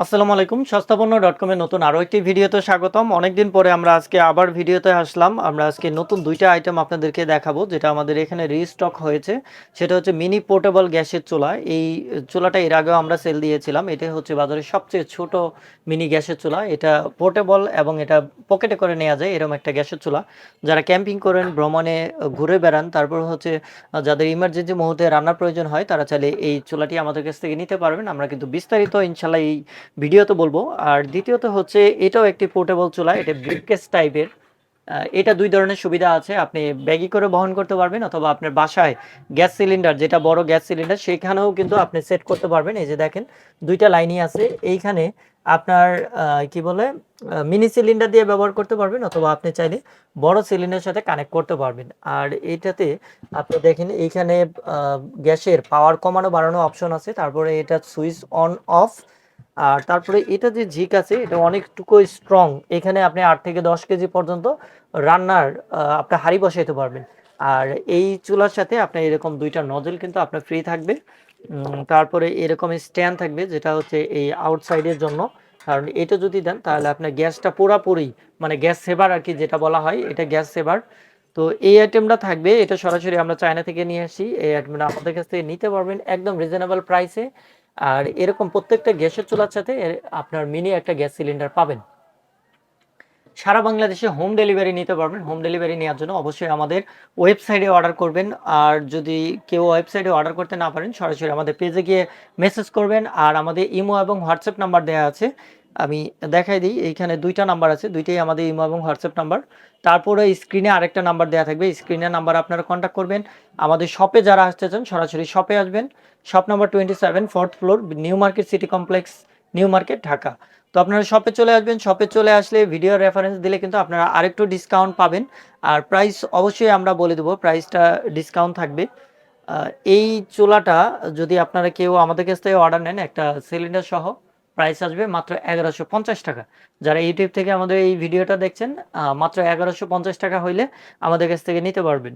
আসসালামু আলাইকুম সস্তাপন্ন ডট কমের নতুন আরও একটি ভিডিওতে স্বাগতম। অনেকদিন পরে আমরা আজকে আবার ভিডিওতে আসলাম। আমরা আজকে নতুন দুইটা আইটেম আপনাদেরকে দেখাবো, যেটা আমাদের এখানে রিস্টক হয়েছে। সেটা হচ্ছে মিনি পোর্টেবল গ্যাসের চুলা। এই চুলাটা এর আগেও আমরা সেল দিয়েছিলাম। এটা হচ্ছে বাজারের সবচেয়ে ছোট মিনি গ্যাসের চুলা। এটা পোর্টেবল এবং এটা পকেটে করে নেওয়া যায় এরকম একটা গ্যাসের চুলা। যারা ক্যাম্পিং করেন, ভ্রমণে ঘুরে বেড়ান, তারপর হচ্ছে যাদের ইমার্জেন্সি মুহূর্তে রান্নার প্রয়োজন হয়, তারা চাইলে এই চুলাটি আমাদের কাছ থেকে নিতে পারবেন। আমরা কিন্তু বিস্তারিত ইনশাল্লাহ এই ভিডিওতে বলব। আর দ্বিতীয়ত হচ্ছে, এটাও একটি পোর্টেবল চুলা, এটা ব্রিককেস টাইপের এটা দুই ধরনের সুবিধা আছে। আপনি ব্যাগি করে বহন করতে পারবেন অথবা আপনার বাসায় গ্যাস সিলিন্ডার, যেটা বড় গ্যাস সিলিন্ডার, সেখানেও কিন্তু আপনি সেট করতে পারবেন। এই যে দেখেন, দুইটা লাইনই আছে। এইখানে আপনার কি বলে মিনি সিলিন্ডার দিয়ে ব্যবহার করতে পারবেন অথবা আপনি চাইলে বড় সিলিন্ডারের সাথে কানেক্ট করতে পারবেন। আর এটাতে আপনি দেখেন, এইখানে গ্যাসের পাওয়ার কমানো, বাড়ানো অপশন আছে। তারপরে এটা সুইচ অন অফ আর তারপরে এটা যে ঝিক আছে, এটা অনেকটুকু স্ট্রং এখানে আপনি আট থেকে দশ কেজি পর্যন্ত রান্নার আপনার আপনি হাঁড়ি বসাইতে পারবেন। আর এই চুলার সাথে আপনার এরকম দুইটা নজল কিন্তু আপনার ফ্রি থাকবে। তারপরে এরকম স্ট্যান্ড থাকবে, যেটা হচ্ছে এই আউটসাইডের জন্য। কারণ এটা যদি দেন, তাহলে আপনার গ্যাসটা পুরাপুরি মানে গ্যাস সেভার আর কি যেটা বলা হয়, এটা গ্যাস সেভার তো এই আইটেমটা থাকবে, এটা সরাসরি আমরা চায়না থেকে নিয়ে আসি। এই আইটেমটা আমাদের কাছ থেকে নিতে পারবেন একদম রিজনেবল প্রাইসে আর এরকম প্রত্যেকটা গ্যাসের চুলার সাথে আপনার মিনি একটা গ্যাস সিলিন্ডার পাবেন। সারা বাংলাদেশে হোম ডেলিভারি নিতে পারবেন। হোম ডেলিভারি নেওয়ার জন্য অবশ্যই আমাদের ওয়েবসাইটে অর্ডার করবেন। আর যদি কেউ ওয়েবসাইটে অর্ডার করতে না পারেন, সরাসরি আমাদের পেজে গিয়ে মেসেজ করবেন। আর আমাদের ইমো এবং হোয়াটসঅ্যাপ নাম্বার দেওয়া আছে। আমি দেখাই দিই, এইখানে দুইটা নাম্বার আছে, দুইটাই আমাদের ইমো এবং হোয়াটসঅ্যাপ নাম্বার তারপরে স্ক্রিনে আরেকটা নাম্বার দেওয়া থাকবে স্ক্রিনের নাম্বার আপনারা কন্ট্যাক্ট করবেন। আমাদের শপে যারা আসতে চান, সরাসরি শপে আসবেন। Shop number twenty seven fourth floor new market city complex new market Dhaka তো আপনারা শপে চলে আসবেন শপে চলে আসলে ভিডিও রেফারেন্স দিলে কিন্তু আপনারা আরেকটু ডিসকাউন্ট পাবেন। আর প্রাইস অবশ্যই আমরা বলে দেবো প্রাইসটা ডিসকাউন্ট থাকবে। এই চুলাটা যদি আপনারা কেউ আমাদের কাছ থেকে অর্ডার নেন, একটা সিলিন্ডার সহ প্রাইস আসবে মাত্র এগারোশো পঞ্চাশ টাকা। যারা ইউটিউব থেকে আমাদের এই ভিডিওটা দেখছেন মাত্র এগারোশো পঞ্চাশ টাকা হইলে আমাদের কাছ থেকে নিতে পারবেন।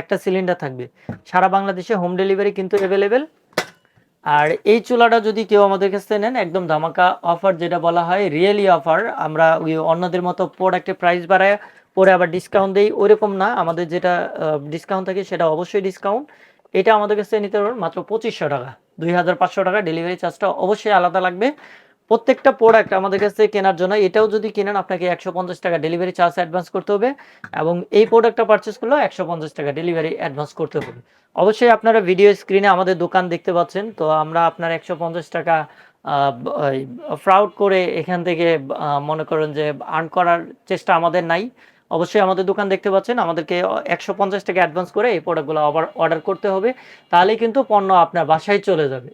একটা সিলিন্ডার থাকবে। সারা বাংলাদেশে হোম ডেলিভারি কিন্তু অ্যাভেলেবেল আর এই চুলাটা যদি কেউ আমাদের কাছ থেকে নেন, একদম ধামাকা অফার যেটা বলা হয় রিয়েলি অফার আমরা ওই অন্যদের মতো প্রোডাক্টের প্রাইস বাড়ায়, পরে আবার ডিসকাউন্ট দেই, ওইরকম না। আমাদের যেটা ডিসকাউন্ট থাকে সেটা অবশ্যই ডিসকাউন্ট এটা আমাদের কাছে নিতে পারবেন মাত্র পঁচিশশো টাকা। দুই হাজার পাঁচশো টাকা ডেলিভারি চার্জটা অবশ্যই আলাদা লাগবে। প্রত্যেকটা প্রোডাক্ট আমাদের কাছ কেনার জন্য এটাও যদি কেনেন, আপনাকে একশো পঞ্চাশ টাকা ডেলিভারি চার্জ অ্যাডভান্স করতে হবে এবং এই প্রোডাক্টটা পারচেস করলেও একশো পঞ্চাশ টাকা ডেলিভারি অ্যাডভান্স করতে হবে। অবশ্যই আপনারা ভিডিও স্ক্রিনে আমাদের দোকান দেখতে পাচ্ছেন। তো আমরা আপনার একশো পঞ্চাশ টাকা ফ্রাউড করে এখান থেকে মনে করেন যে আর্ন করার চেষ্টা আমাদের নাই। অবশ্যই আমাদের দোকান দেখতে পাচ্ছেন, আমাদেরকে একশো পঞ্চাশ টাকা অ্যাডভান্স করে এই প্রোডাক্টগুলো আবার অর্ডার করতে হবে, তাহলেই কিন্তু পণ্য আপনার বাসায় চলে যাবে।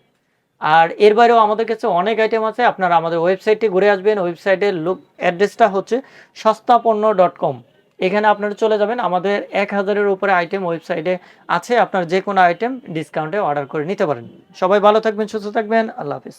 আর এর বাইরেও আমাদের কাছে অনেক আইটেম আছে, আপনারা আমাদের ওয়েবসাইটে ঘুরে আসবেন ওয়েবসাইটের লোক অ্যাড্রেসটা হচ্ছে সস্তাপণ্য ডট কম এখানে আপনারা চলে যাবেন, আমাদের এক হাজারের উপরে আইটেম ওয়েবসাইটে আছে, আপনার যে কোনো আইটেম ডিসকাউন্টে অর্ডার করে নিতে পারেন। সবাই ভালো থাকবেন, সুস্থ থাকবেন, আল্লাহ হাফিজ।